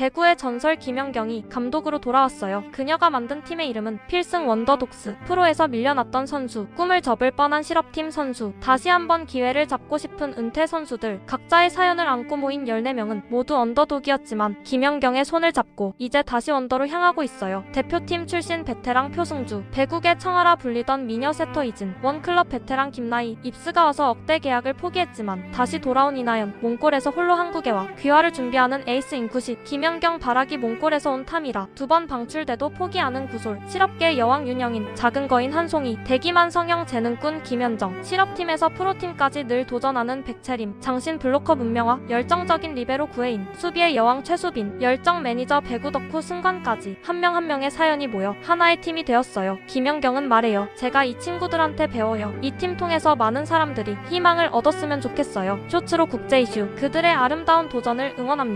배구의 전설 김연경이 감독으로 돌아왔어요. 그녀가 만든 팀의 이름은 필승 원더독스. 프로에서 밀려났던 선수, 꿈을 접을 뻔한 실업팀 선수, 다시 한번 기회를 잡고 싶은 은퇴 선수들, 각자의 사연을 안고 모인 14명은 모두 언더독이었지만 김연경의 손을 잡고 이제 다시 언더로 향하고 있어요. 대표팀 출신 베테랑 표승주, 배국의 청아라 불리던 미녀 세터 이진, 원클럽 베테랑 김나희, 입스가 와서 억대 계약을 포기했지만 다시 돌아온 이나연, 몽골에서 홀로 한국에 와 귀화를 준비하는 에이스 인쿠시, 김연 경 바라기 몽골에서 온 탐이라 두 번 방출돼도 포기하는 구솔, 실업계의 여왕 윤영인, 작은 거인 한송이, 대기만 성형 재능꾼 김현정, 실업팀에서 프로팀까지 늘 도전하는 백채림, 장신 블로커 문명화, 열정적인 리베로 구혜인, 수비의 여왕 최수빈, 열정 매니저 배구 덕후 승관까지 한 명 한 명의 사연이 모여 하나의 팀이 되었어요. 김연경은 말해요. 제가 이 친구들한테 배워요. 이 팀 통해서 많은 사람들이 희망을 얻었으면 좋겠어요. 쇼츠로 국제 이슈, 그들의 아름다운 도전을 응원합니다.